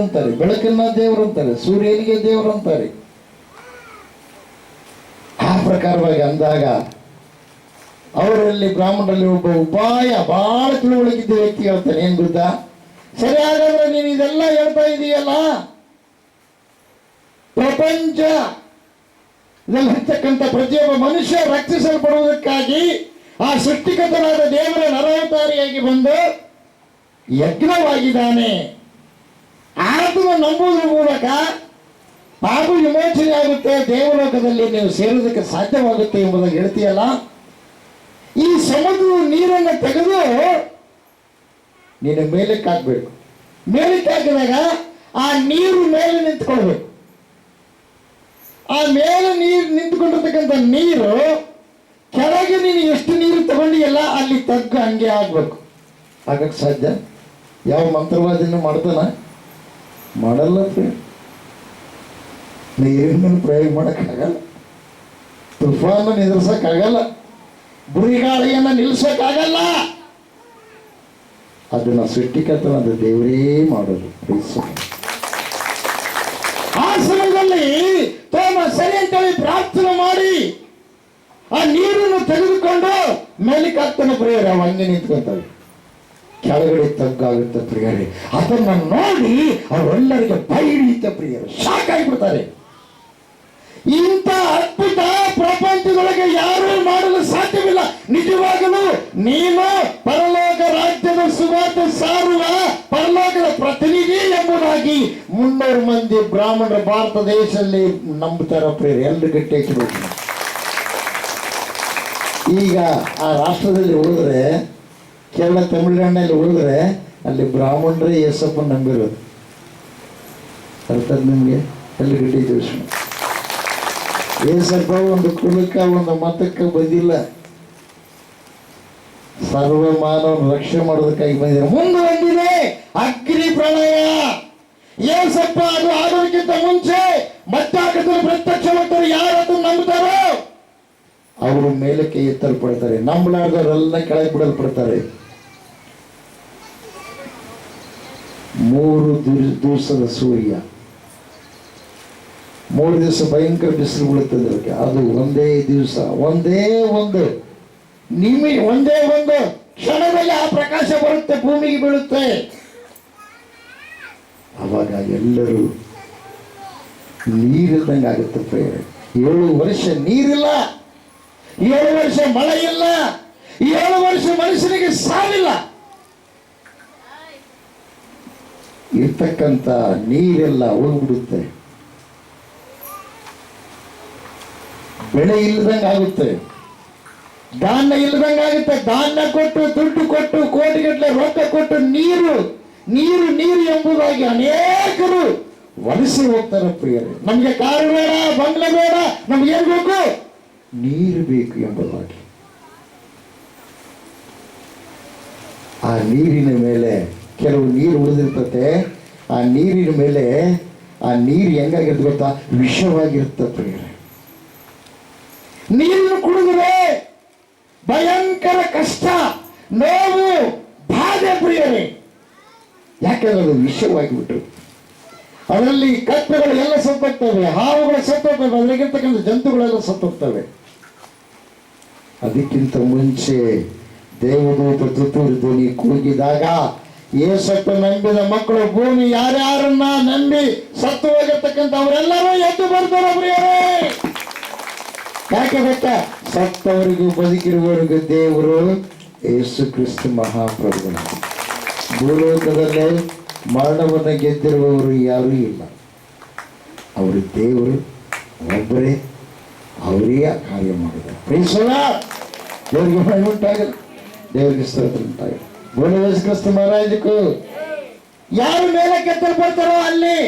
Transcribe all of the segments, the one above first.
ಅಂತಾರೆ, ಬೆಳಕನ್ನ ದೇವರು ಅಂತಾರೆ, ಸೂರ್ಯನಿಗೆ ದೇವರು ಅಂತಾರೆ. ಆ ಪ್ರಕಾರವಾಗಿ ಅಂದಾಗ ಅವರಲ್ಲಿ ಬ್ರಾಹ್ಮಣರಲ್ಲಿ ಒಬ್ಬ ಉಪಾಯ ಬಹಳ ತಿಳುವಳಿಕಿದ್ದ ವ್ಯಕ್ತಿ ಹೇಳ್ತಾನೆ, ಏನ್ ಗೊತ್ತಾ ಸರಿ, ಹಾಗಾದ್ರೆ ನೀನು ಇದೆಲ್ಲ ಹೇಳ್ತಾ ಇದೀಯಲ್ಲ? ಪ್ರಪಂಚ ಇರ್ತಕ್ಕಂಥ ಪ್ರತಿಯೊಬ್ಬ ಮನುಷ್ಯ ರಕ್ಷಿಸಲ್ಪಡುವುದಕ್ಕಾಗಿ ಆ ಸೃಷ್ಟಿಕತನಾದ ದೇವರ ನರವತಾರಿಯಾಗಿ ಬಂದು ಯಜ್ಞವಾಗಿದ್ದಾನೆ. ಆತನ ನಂಬುವುದರ ಮೂಲಕ ಪಾಪ ವಿಮೋಚನೆ ಆಗುತ್ತೆ ದೇವಲೋಕದಲ್ಲಿ ನೀವು ಸೇರೋದಕ್ಕೆ ಸಾಧ್ಯವಾಗುತ್ತೆ ಎಂಬುದಾಗಿ ಹೇಳ್ತೀಯಲ್ಲ? ಈ ಸಮುದ್ರದ ನೀರನ್ನು ತೆಗೆದು ನೀನು ಮೇಲಕ್ಕೆ ಹಾಕ್ಬೇಕು ಮೇಲಕ್ಕೆ ಹಾಕಿದಾಗ ಆ ನೀರು ಮೇಲೆ ನಿಂತ್ಕೊಳ್ಬೇಕು. ಆ ಮೇಲೆ ನೀರು ನಿಂತ್ಕೊಂಡಿರ್ತಕ್ಕಂಥ ನೀರು ಕೆಳಗೆ ನೀನು ಎಷ್ಟು ನೀರು ತಗೊಂಡಿಯಲ್ಲ ಅಲ್ಲಿ ತಗ್ಗ ಹಂಗೆ ಆಗ್ಬೇಕು. ಆಗಕ್ಕೆ ಸಾಧ್ಯ? ಯಾವ ಮಂತ್ರವಾದಿನೂ ಮಾಡ್ತಾನ? ಮಾಡಲ್ಲ ನೀರಿನ ಮೇಲೆ ಪ್ರಯೋಗ ಮಾಡೋಕ್ಕಾಗಲ್ಲ ತುಫಾನ ನಿಲ್ಲಿಸೋಕ್ಕಾಗಲ್ಲ ಬುರಿಗಾಳಿಯನ್ನು ನಿಲ್ಲಿಸೋಕ್ಕಾಗಲ್ಲ ಅದನ್ನ ಸೃಷ್ಟಿಕರ್ತನಾದ ದೇವರೇ ಮಾಡೋದು. ಆ ಸಮಯದಲ್ಲಿ ತೋಮ ಸರಿ ಅಂತೇಳಿ ಪ್ರಾರ್ಥನೆ ಮಾಡಿ, ಆ ನೀರನ್ನು ತೆಗೆದುಕೊಂಡು ಮೇಲಕ್ಕೆ ಹಾಕ್ತಾನೆ ಪ್ರಯೋಗ ಹಂಗೆ ನಿಂತ್ಕೊಂತಾವೆ ಕೆಳಗಡೆ ತಗ್ಗಾಗುತ್ತೆ ಪ್ರಿಯರೇ, ಅದನ್ನ ನೋಡಿ ಅವರೆಲ್ಲರಿಗೆ ಭಯ ಹಿಡಿಯುತ್ತೆ ಪ್ರಿಯರು ಶಾಕ್ ಆಗಿಬಿಡ್ತಾರೆ ಇಂಥ ಅದ್ಭುತ ಪ್ರಪಂಚದೊಳಗೆ ಯಾರೂ ಮಾಡಲು ಸಾಧ್ಯವಿಲ್ಲ. ನಿಜವಾಗಲೂ ನೀನು ಪರಲೋಕ ರಾಜ್ಯದ ಸುವಾರ್ತೆ ಸಾರುವ ಪರಲೋಕದ ಪ್ರತಿನಿಧಿ ಎಂಬುದಾಗಿ ಮುನ್ನೂರು ಮಂದಿ ಬ್ರಾಹ್ಮಣರು ಭಾರತ ದೇಶದಲ್ಲಿ ನಂಬುತ್ತಾರ ಪ್ರೇರಿ ಎಲ್ಲರೂ ಗಟ್ಟಿ ಹಾಕಿಬೇಕು ಈಗ ಆ ರಾಷ್ಟ್ರದಲ್ಲಿ ಉಳಿದ್ರೆ ಕೇರಳ ತಮಿಳುನಾಡಿನಲ್ಲಿ ಉಳಿದ್ರೆ ಅಲ್ಲಿ ಬ್ರಾಹ್ಮಣರೇ ಯೇಸಪ್ಪ ನಂಬಿರೋದು. ಅರ್ಥ ನಿಮಗೆ ಅಲ್ಲಿ ಗಟ್ಟಿ ತಿಳಿಸೋಣ ಏಸಪ್ಪ ಒಂದು ಕುಲಕ್ಕ, ಒಂದು ಮತಕ್ಕೆ ಬಂದಿಲ್ಲ. ಸರ್ವ ಮಾನವ ರಕ್ಷಣೆ ಮಾಡೋದಕ್ಕಾಗಿ ಬಂದಿದೆ ಮುಂದೆ ಬಂದಿದೆ ಅಗ್ನಿ ಪ್ರಳಯ. ಏಸಪ್ಪ ಅದು ಆಗೋದಕ್ಕಿಂತ ಮುಂಚೆ ಮತ್ತಾಕದಲ್ಲಿ ಪ್ರತ್ಯಕ್ಷ ಯಾರು ಅದನ್ನು ನಂಬುತ್ತಾರೋ, ಅವರು ಮೇಲಕ್ಕೆ ಎತ್ತಲ್ಪಡ್ತಾರೆ. ನಂಬಲಾರ್ದವರೆಲ್ಲ ಕೆಳಗೆ ಬಿಡಲ್ಪಡ್ತಾರೆ. ಮೂರು ದಿವ್ಸ- ದಿವಸದ ಸೂರ್ಯ. ಮೂರು ದಿವಸ ಭಯಂಕರ ಬಿಸಿಲು ಬೀಳುತ್ತದೆ ಅದಕ್ಕೆ. ಅದು ಒಂದೇ ದಿವಸ. ಒಂದೇ ಒಂದು. ನಿಮಿ, ಒಂದೇ ಒಂದು ಕ್ಷಣದಲ್ಲಿ ಆ ಪ್ರಕಾಶ ಬರುತ್ತೆ, ಭೂಮಿಗೆ ಬೀಳುತ್ತೆ. ಅವಾಗ ಎಲ್ಲರೂ ನೀರಿಲ್ದಂಗೆ ಆಗುತ್ತೆ ಪ್ರೇರೆ. ಏಳು ವರ್ಷ ನೀರಿಲ್ಲ. ಏಳು ವರ್ಷ ಮಳೆ ಇಲ್ಲ ಏಳು ವರ್ಷ ಮನುಷ್ಯನಿಗೆ ಸಾವಿಲ್ಲ ಇರ್ತಕ್ಕಂಥ ನೀರೆಲ್ಲ ಹೋಗ್ಬಿಡುತ್ತೆ ಬೆಳೆ ಇಲ್ಲದಂಗೆ ಆಗುತ್ತೆ. ಧಾನ್ಯ ಇಲ್ಲದಂಗೆ ಆಗುತ್ತೆ. ಧಾನ್ಯ ಕೊಟ್ಟು, ದುಡ್ಡು ಕೊಟ್ಟು ಕೋಟಿಗಟ್ಟಲೆ ರೊಕ್ಕ ಕೊಟ್ಟು ನೀರು ನೀರು ನೀರು ಎಂಬುದಾಗಿ ಅನೇಕರು ವಲಸೆ ಹೋಗ್ತಾರೆ ಪ್ರಿಯರೇ. ನಮಗೆ ಕಾರು ಬೇಡ, ಬಂಗ್ಲೆ ಬೇಡ, ನಮ್ಗೆ ಏನ್ ಬೇಕು? ನೀರು ಬೇಕು ಎಂಬುದಾಗಿ ಆ ನೀರಿನ ಮೇಲೆ ಕೆಲವು ನೀರು ಉಳಿದಿರ್ತತೆ, ಆ ನೀರಿನ ಮೇಲೆ ಆ ನೀರು ಹೆಂಗಾಗಿರುತ್ತೆ ಗೊತ್ತಾ? ವಿಷವಾಗಿರುತ್ತೆ ಪ್ರಿಯರೇ ನೀರನ್ನು ಕುಡಿದ್ರೆ ಭಯಂಕರ ಕಷ್ಟ. ನೋವು ಬಾಧೆ ಪ್ರಿಯರೇ ಯಾಕಂದ್ರೆ ಅದು ವಿಷವಾಗಿ ಬಿಟ್ಟರು ಅದರಲ್ಲಿ ಕತ್ತೆಗಳು ಎಲ್ಲ ಸತ್ತೋಗ್ತವೆ, ಹಾವುಗಳು ಸತ್ತೋಗ್ತವೆ, ಅದರಲ್ಲಿರ್ತಕ್ಕಂಥ ಜಂತುಗಳೆಲ್ಲ ಸತ್ತೋಗ್ತವೆ. ಅದಕ್ಕಿಂತ ಮುಂಚೆ ದೇವದೂತ ತುತ್ತೂರು ಧ್ವನಿ ಕೂಗಿದಾಗ ಏಸಪ್ಪ ನಂಬಿದ ಮಕ್ಕಳು, ಭೂಮಿ ಯಾರ್ಯಾರನ್ನ ನಂಬಿ ಸತ್ತು ಹೋಗಿರ್ತಕ್ಕಂಥ ಅವರೆಲ್ಲರೂ ಎದ್ದು ಬರ್ತಾರೆ ಯಾಕೆ ಗೊತ್ತಾ? ಸತ್ತವರಿಗೂ ಬದುಕಿರುವವರಿಗೂ ದೇವರು ಯೇಸು ಕ್ರಿಸ್ತ ಮಹಾಪ್ರಭು ಭೂಲೋಕದಲ್ಲೇ ಮರಣವನ್ನು ಗೆದ್ದಿರುವವರು ಯಾರೂ ಇಲ್ಲ. ಅವರು ದೇವರು, ಒಬ್ಬರೇ, ಅವರೇ ಕಾರ್ಯ ಮಾಡಿದ್ದಾರೆ. ಪ್ರೀಸಲ್ಲ ದೇವರಿಗೆ ಮಹಿಮೆ ಉಂಟಾಗಲಿ. ದೇವರಿಗೆ ಸ್ತೋತ್ರ ಉಂಟಾಗಲಿ. ಕ್ರಿಸ್ತು ಮಹಾರಾಜಕ್ಕೂ ಯಾರು ಮೇಲೆ ಬರ್ತಾರೋ ಅಲ್ಲಿ?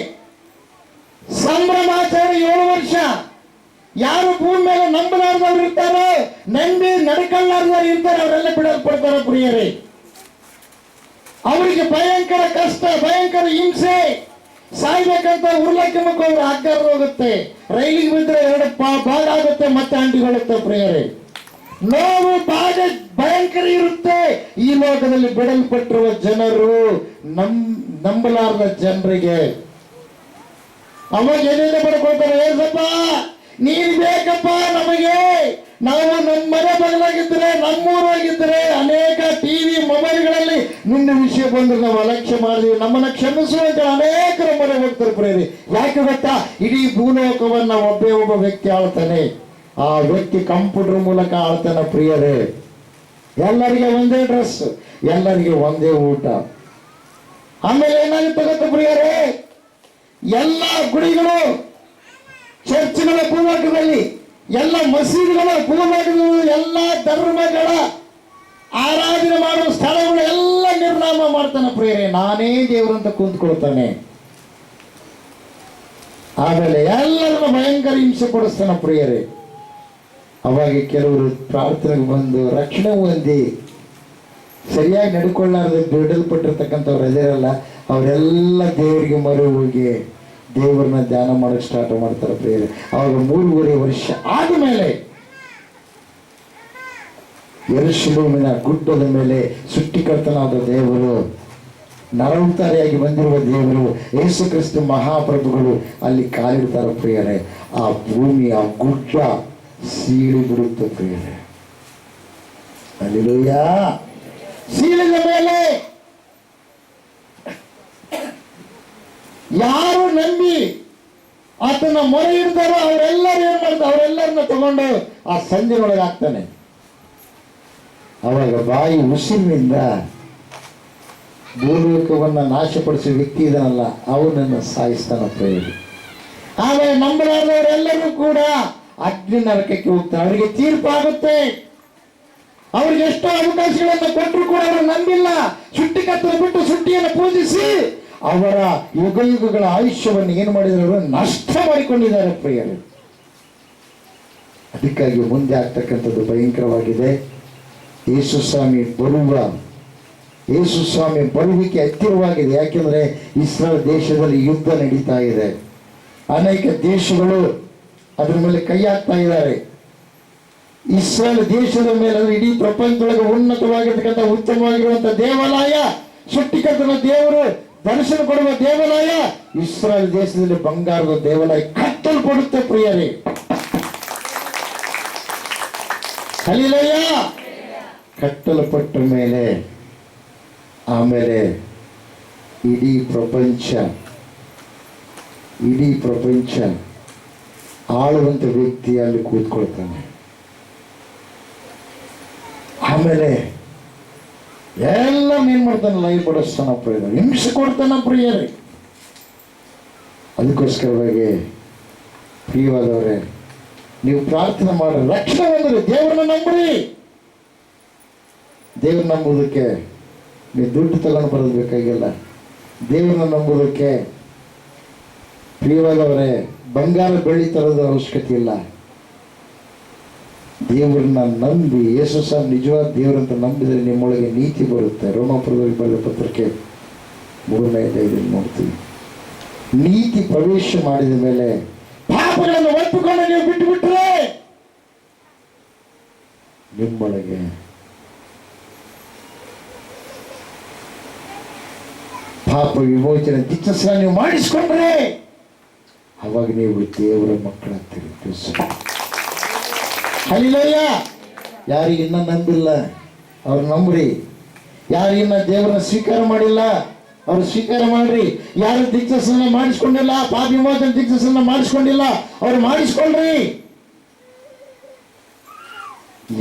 ಸಂಭ್ರಮಾಚಾರ ಏಳು ವರ್ಷ. ಯಾರು ಭೂಮಿ ಮೇಲೆ ನಂಬಲಾರ್ದವ್ರು ಇರ್ತಾರೋ, ನಂಬಿ ನಡ್ಕೊಳ್ಳಾರ್ದವ್ರು ಇರ್ತಾರೆ, ಅವರೆಲ್ಲ ಬಿಡಲ್ಪಡ್ತಾರೆ ಪ್ರಿಯರೇ ಅವರಿಗೆ ಭಯಂಕರ ಕಷ್ಟ, ಭಯಂಕರ ಹಿಂಸೆ. ಸಾಯ್ಬೇಕಂತ ಉರ್ಲಕ್ಕೆ ಮುಖ ಅವ್ರು ಹೋಗುತ್ತೆ. ರೈಲಿಗೆ ಬಿದ್ದರೆ ಎರಡು ಭಾಗ ಆಗುತ್ತೆ, ಮತ್ತೆ ಅಂಟಿಕೊಳ್ಳುತ್ತೆ ಪ್ರಿಯರೇ ನೋವು ಬಾಧೆ ಭಯಂಕರ ಇರುತ್ತೆ. ಈ ಲೋಕದಲ್ಲಿ ಬಿಡಲ್ಪಟ್ಟಿರುವ ಜನರು ನಮ್, ನಂಬಲಾರದ ಜನರಿಗೆ. ಅವಾಗ ಏನೇನು ಪಡ್ಕೊಳ್ತಾರೆ ಏಸಪ್ಪ ನೀನ್ ಬೇಕಪ್ಪ ನಮಗೆ. ನಾವು ನಮ್ಮ ಮನೆ ಬದಲಾಗಿದ್ರೆ ನಮ್ಮೂರಾಗಿದ್ರೆ ಅನೇಕ ಟಿವಿ, ಮೊಬೈಲ್ಗಳಲ್ಲಿ ನಿನ್ನ ವಿಷಯ ಬಂದ್ರೆ ನಾವು ಅಲಕ್ಷ್ಯ ಮಾಡಿದ್ವಿ ನಮ್ಮನ್ನ ಕ್ಷಮಿಸುವಂತ ಅನೇಕರ ಮನೆ ಹೋಗ್ತಾರೆ ಪ್ರೇರಿ ಯಾಕೆ ಗೊತ್ತಾ? ಇಡೀ ಭೂಲೋಕವನ್ನ ಒಬ್ಬೇ ಒಬ್ಬ ವ್ಯಕ್ತಿ ಆಳ್ತಾನೆ. ಆ ವ್ಯಕ್ತಿ ಕಂಪ್ಯೂಟರ್ ಮೂಲಕ ಆಳ್ತಾನ ಪ್ರಿಯರೇ, ಎಲ್ಲರಿಗೆ ಒಂದೇ ಡ್ರೆಸ್, ಎಲ್ಲರಿಗೆ ಒಂದೇ ಊಟ. ಆಮೇಲೆ ಏನಾಗುತ್ತೆ ಗೊತ್ತು ಪ್ರಿಯರೇ, ಎಲ್ಲ ಗುಡಿಗಳು, ಚರ್ಚ್ಗಳ ಪೂರ್ವಕದಲ್ಲಿ ಎಲ್ಲ ಮಸೀದಿಗಳ ಪೂರ್ವಕದಲ್ಲಿ ಎಲ್ಲ ಧರ್ಮಗಳ ಆರಾಧನೆ ಮಾಡುವ ಸ್ಥಳಗಳು ಎಲ್ಲ ನಿರ್ನಾಮ ಮಾಡ್ತಾನೆ ಪ್ರಿಯರೇ, ನಾನೇ ದೇವರಂತ ಕುಂತ್ಕೊಳ್ತಾನೆ. ಆಮೇಲೆ ಎಲ್ಲರನ್ನು ಭಯಂಕರ ಹಿಂಸೆ ಕೊಡಿಸ್ತಾನ ಪ್ರಿಯರೇ. ಅವಾಗ ಕೆಲವರು ಪ್ರಾರ್ಥನೆಗೆ ಬಂದು, ರಕ್ಷಣೆ ಹೊಂದಿ. ಸರಿಯಾಗಿ ನಡ್ಕೊಳ್ಳಾರ್ದು ಬಿಡಲ್ಪಟ್ಟಿರ್ತಕ್ಕಂಥವ್ರು ಅದಿರಲ್ಲ ಅವರೆಲ್ಲ ದೇವರಿಗೆ ಮರು ಹೋಗಿ ದೇವರನ್ನ ಧ್ಯಾನ ಮಾಡಕ್ಕೆ ಸ್ಟಾರ್ಟ್ ಮಾಡ್ತಾರೆ ಪ್ರೇರೆ ಅವಾಗ ಮೂರುವರೆ ವರ್ಷ ಆದಮೇಲೆ ಯರುಶಲೇಮಿನ ಗುಡ್ಡದ ಮೇಲೆ ಸುಟ್ಟಿಕರ್ತನಾದ ದೇವರು ನರವತಾರಿಯಾಗಿ ಬಂದಿರುವ ದೇವರು ಯೇಸು ಕ್ರಿಸ್ತ ಮಹಾಪ್ರಭುಗಳು ಅಲ್ಲಿ ಕಾಲಿಡ್ತಾರೆ ಪ್ರಿಯರೇ. ಆ ಭೂಮಿ ಆ ಗುಡ್ಡ ಸೀಳಿ ಬಿಡುತ್ತೆ ಪ್ರಿಯರೇ ಅಲ್ಲಿಯ ಸೀಳಿದ ಮೇಲೆ. ಯಾರು ನಂಬಿ ಆತನ ಮೊರೆ ಇರ್ತಾರೋ ಅವರೆಲ್ಲರೂ ಏನ್ ಮಾಡ್ತಾರೆ? ಅವರೆಲ್ಲರನ್ನ ತಗೊಂಡು ಆ ಸಂಧಿನೊಳಗೆ ಹಾಕ್ತಾನೆ. ಅವಾಗ ಬಾಯಿ ಉಸಿರಿನಿಂದ ಭೂಲೋಕವನ್ನ ನಾಶಪಡಿಸುವ ವ್ಯಕ್ತಿ ಇದನ್ನಲ್ಲ ಅವನನ್ನು ಸಾಯಿಸ್ತಾನ ಪ್ರೇರಿ ಆಮೇಲೆ ನಂಬಲಾದವರೆಲ್ಲರೂ ಕೂಡ ಅಗ್ನಿ ನರಕಕ್ಕೆ ಹೋಗ್ತಾರೆ. ಅವರಿಗೆ ತೀರ್ಪಾಗುತ್ತೆ. ಅವ್ರಿಗೆ ಎಷ್ಟೋ ಅವಕಾಶಗಳನ್ನು ಕೊಟ್ಟರು ಕೂಡ ಅವರು ನಂಬಿಲ್ಲ. ಸುಟ್ಟಿಕತ್ತಲು ಬಿಟ್ಟು ಸುಟ್ಟಿಯನ್ನು ಪೂಜಿಸಿ ಅವರ ಯುಗ ಯುಗಗಳ ಆಯುಷ್ಯವನ್ನು ಏನು ಮಾಡಿದ್ರು ನಷ್ಟ ಮಾಡಿಕೊಂಡಿದ್ದಾರೆ ಪ್ರಿಯರು. ಅದಕ್ಕಾಗಿ ಮುಂದೆ ಆಗ್ತಕ್ಕಂಥದ್ದು ಭಯಂಕರವಾಗಿದೆ. ಯೇಸುಸ್ವಾಮಿ ಬರುವ, ಯೇಸು ಸ್ವಾಮಿ ಬರುವಿಕೆ ಹತ್ತಿರವಾಗಿದೆ. ಯಾಕೆಂದ್ರೆ ಇಸ್ರಾಲ್ ದೇಶದಲ್ಲಿ ಯುದ್ಧ ನಡೀತಾ ಇದೆ. ಅನೇಕ ದೇಶಗಳು ಅದ್ರ ಮೇಲೆ ಕೈ ಹಾಕ್ತಾ ಇದ್ದಾರೆ. ಇಸ್ರೇಲ್ ದೇಶದ ಮೇಲೆ ಅಂದ್ರೆ ಇಡೀ ಪ್ರಪಂಚದೊಳಗೆ ಉನ್ನತವಾಗಿರ್ತಕ್ಕಂಥ ಉತ್ತಮವಾಗಿರುವಂತಹ ದೇವಾಲಯ, ಸೃಷ್ಟಿಕರ್ತನ ದೇವರು, ದರ್ಶನ ಕೊಡುವ ದೇವಾಲಯ, ಇಸ್ರೇಲ್ ದೇಶದಲ್ಲಿ ಬಂಗಾರದ ದೇವಾಲಯ ಕಟ್ಟಲ್ಪಡುತ್ತೆ ಪ್ರಿಯರೇ. ಕತ್ತಲು ಕಟ್ಟಲ್ಪಟ್ಟ ಮೇಲೆ, ಆಮೇಲೆ ಇಡೀ ಪ್ರಪಂಚ ಇಡೀ ಪ್ರಪಂಚ ಆಳುವಂತ ವ್ಯಕ್ತಿ ಅಲ್ಲಿ ಕೂತ್ಕೊಳ್ತಾನೆ. ಆಮೇಲೆ ಎಲ್ಲ ಏನು ಮಾಡ್ತಾನೆ ಲೈ ಬಡಿಸ್ತಾನ ಪ್ರಿಯರು. ಹಿಂಸೆ ಕೊಡ್ತಾನ ಪ್ರಿಯರೇ. ಅದಕ್ಕೋಸ್ಕರವಾಗಿ ಪ್ರಿಯವಾದವರೇ, ನೀವು ಪ್ರಾರ್ಥನೆ ಮಾಡಿ, ರಕ್ಷಣೆ ಅಂದ್ರೆ ದೇವರನ್ನ ನಂಬ್ರಿ. ದೇವ್ರ ನಂಬುದಕ್ಕೆ ನೀವು ದುಡ್ಡು ತಗೊಂಡು ಬರೋದು ಬೇಕಾಗಿಲ್ಲ ದೇವ್ರನ್ನ ನಂಬುದಕ್ಕೆ ಪ್ರಿಯವಾದವರೇ ಬಂಗಾರ ಬೆಳ್ಳಿ ತರೋದು ಅವಶ್ಯಕತೆ ಇಲ್ಲ. ದೇವರನ್ನ ನಂಬಿ ಯೇಸು ಸಹ ನಿಜವಾದ ದೇವರಂತ ನಂಬಿದರೆ ನಿಮ್ಮೊಳಗೆ ನೀತಿ ಬರುತ್ತೆ. ರೋಮಾಪುರದಲ್ಲಿ ಬರೆದ ಪತ್ರಕ್ಕೆ ಮೂರನೇ ಐದೈದಲ್ಲಿ ನೋಡ್ತೀವಿ. ನೀತಿ ಪ್ರವೇಶ ಮಾಡಿದ ಮೇಲೆ ಪಾಪಗಳನ್ನು ಒಪ್ಪಿಕೊಂಡು ನೀವು ಬಿಟ್ಟು ಬಿಟ್ಟರೆ ನಿಮ್ಮೊಳಗೆ ಪಾಪ ವಿಮೋಚನೆ ದಿಕ್ಕಸ ನೀವು ಮಾಡಿಸ್ಕೊಂಡ್ರೆ ಅವಾಗ ನೀವು ದೇವರ ಮಕ್ಕಳಾಗ್ತೀರಿ ಕ್ರಿಸ್ತ. ಹಲಿಲಯ್ಯ ಯಾರಿಗೆ ಇನ್ನ ನಂಬಿಲ್ಲ, ಅವ್ರು ನಂಬ್ರಿ. ಯಾರು ಇನ್ನ ದೇವರನ್ನ ಸ್ವೀಕಾರ ಮಾಡಿಲ್ಲ, ಅವ್ರು ಸ್ವೀಕಾರ ಮಾಡ್ರಿ. ಯಾರು ದಿಗ್ದರ್ಶನ ಮಾಡಿಸ್ಕೊಂಡಿಲ್ಲ ಪಾಪಿ ವಿಮೋಚನ ದಿಗ್ದರ್ಶನ ಮಾಡಿಸ್ಕೊಂಡಿಲ್ಲ, ಅವ್ರು ಮಾಡಿಸ್ಕೊಳ್ರಿ.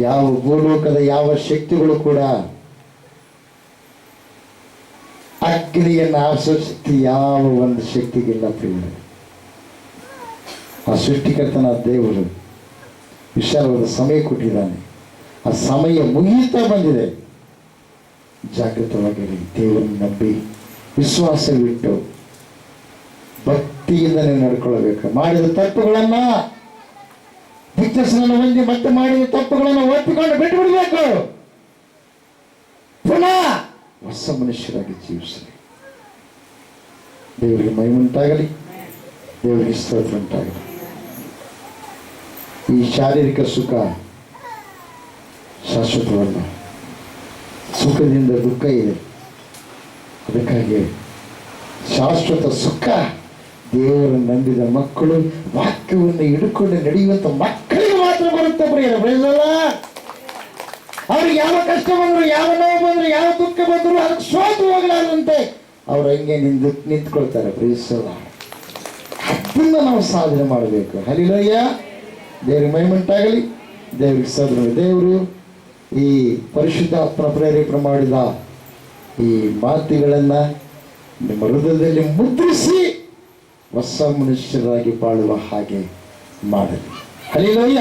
ಯಾವ ಭೂಲೋಕದ ಯಾವ ಶಕ್ತಿಗಳು ಕೂಡ ಅಗ್ನಿಯನ್ನು ಶಕ್ತಿ ಯಾವ ಒಂದು ಶಕ್ತಿಗಿಲ್ಲ ಪ್ರಿಯರೇ ಆ ಸೃಷ್ಟಿಕರ್ತನ ದೇವರು ವಿಶಾಲವಾದ ಸಮಯ ಕೊಟ್ಟಿದ್ದಾನೆ. ಆ ಸಮಯ ಮುಗಿಯುತ್ತಾ ಬಂದಿದೆ. ಜಾಗೃತವಾಗಿರಿ, ದೇವರನ್ನು ನಂಬಿ ವಿಶ್ವಾಸವಿಟ್ಟು ಭಕ್ತಿಯಿಂದ ನೀವು ನಡ್ಕೊಳ್ಬೇಕು ಮಾಡಿದ ತಪ್ಪುಗಳನ್ನ ದಿಗ್ದರ್ಶನ ಹೊಂದಿ ಮತ್ತೆ ಮಾಡಿದ ತಪ್ಪುಗಳನ್ನು ಒಪ್ಪಿಕೊಂಡು ಬಿಟ್ಟು ಬಿಡಬೇಕು ಪುನಃ ಹೊಸ ಮನುಷ್ಯರಾಗಿ ಜೀವಿಸಲಿ. ದೇವರಿಗೆ ಮೈ ಉಂಟಾಗಲಿ. ದೇವರಿಗೆ ಸ್ತೋತ್ರ ಉಂಟಾಗಲಿ. ಈ ಶಾರೀರಿಕ ಸುಖ ಶಾಶ್ವತವಲ್ಲ. ಸುಖದಿಂದ ದುಃಖ ಇದೆ. ಅದಕ್ಕಾಗಿ ಶಾಶ್ವತ ಸುಖ ದೇವರು ನಂಬಿದ ಮಕ್ಕಳು ವಾಕ್ಯವನ್ನು ಹಿಡ್ಕೊಂಡು ನಡೆಯುವಂಥ ಮಕ್ಕಳಿಗೆ ಮಾತ್ರ ಬರುತ್ತೆ ಬರೆಯಲ್ಲ ಅವ್ರಿಗೆ ಯಾವ ಕಷ್ಟ ಬಂದ್ರು, ಯಾವ ನೋವು ಬಂದ್ರು, ಯಾವ ದುಃಖ ಬಂದ್ರು, ಅದಕ್ಕೆ ಸೋತು ಹೋಗಲಾರಂತೆ ಅವ್ರು ಹಂಗೆ ನಿಂತು ನಿಂತ್ಕೊಳ್ತಾರೆ. ಪ್ರೀಸಲ್ಲ ಅದನ್ನ ನಾವು ಸಾಧನೆ ಮಾಡಬೇಕು. ಹಲಿಲಯ್ಯ ದೇವ್ರಿಗೆ ಮೈಮಂಟಾಗಲಿ ದೇವ್ರಿಗೆ ಸದ್ರ ದೇವರು ಈ ಪರಿಶುದ್ಧಾತ್ಮ ಪ್ರೇರೇಪ ಮಾಡಿದ ಈ ಮಾತುಗಳನ್ನು ನಿಮ್ಮ ಹೃದಯದಲ್ಲಿ ಮುದ್ರಿಸಿ ಹೊಸ ಮನುಷ್ಯರಾಗಿ ಬಾಳುವ ಹಾಗೆ ಮಾಡಲಿ. ಹಲಿಲಯ್ಯ